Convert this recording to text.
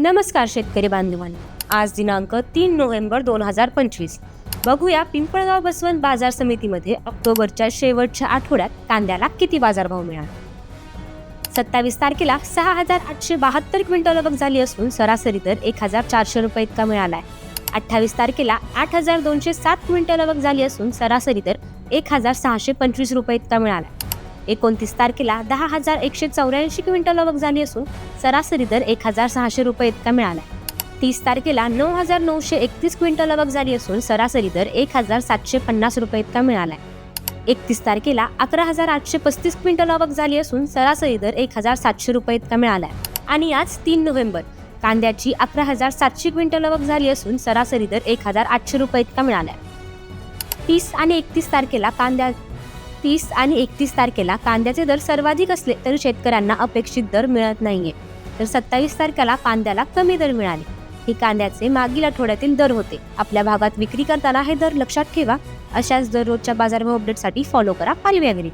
नमस्कार शेतकरी बांधवांनो. आज दिनांक तीन नोव्हेंबर दोन हजार पंचवीस. बघूया पिंपळगाव बसवंत बाजार समितीमध्ये ऑक्टोबरच्या शेवटच्या आठवड्यात कांद्याला किती बाजारभाव मिळाला? सत्तावीस तारखेला सहा हजार आठशे बहात्तर क्विंटल आवक झाली असून सरासरी दर एक हजार चारशे रुपये इतका मिळाला आहे अठ्ठावीस तारखेला आठ हजार दोनशे सात क्विंटल अवक झाली असून सरासरी दर एक हजार सहाशे पंचवीस रुपये इतका मिळाला एकोणतीस तारखेला दहा हजार एकशे चौऱ्याऐंशी क्विंटल आवक झाली असून सरासरी दर एक हजार सहाशे रुपये इतका मिळाला तीस तारखेला नऊ हजार नऊशे एकतीस क्विंटल आवक झाली असून सरासरी दर एक हजार सातशे पन्नास रुपये इतका मिळाला एकतीस तारखेला अकरा हजार आठशे पस्तीस क्विंटल आवक झाली असून सरासरी दर एक हजार सातशे रुपये इतका मिळाला आणि आज तीन नोव्हेंबर कांद्याची अकरा हजार सातशे क्विंटल आवक झाली असून सरासरी दर एक हजार आठशे रुपये इतका मिळाला तीस आणि एकतीस तारखेला कांद्या तीस आणि एकतीस तारखेला कांद्याचे दर सर्वाधिक असले तरी शेतकऱ्यांना अपेक्षित दर मिळत नाहीये. तर सत्तावीस तारखेला कांद्याला कमी दर मिळाले. हे कांद्याचे मागील आठवड्यातील दर होते. आपल्या भागात विक्री करताना हे दर लक्षात ठेवा. अशाच दररोजच्या बाजारभाव अपडेटसाठी फॉलो करा पारिव्यागरी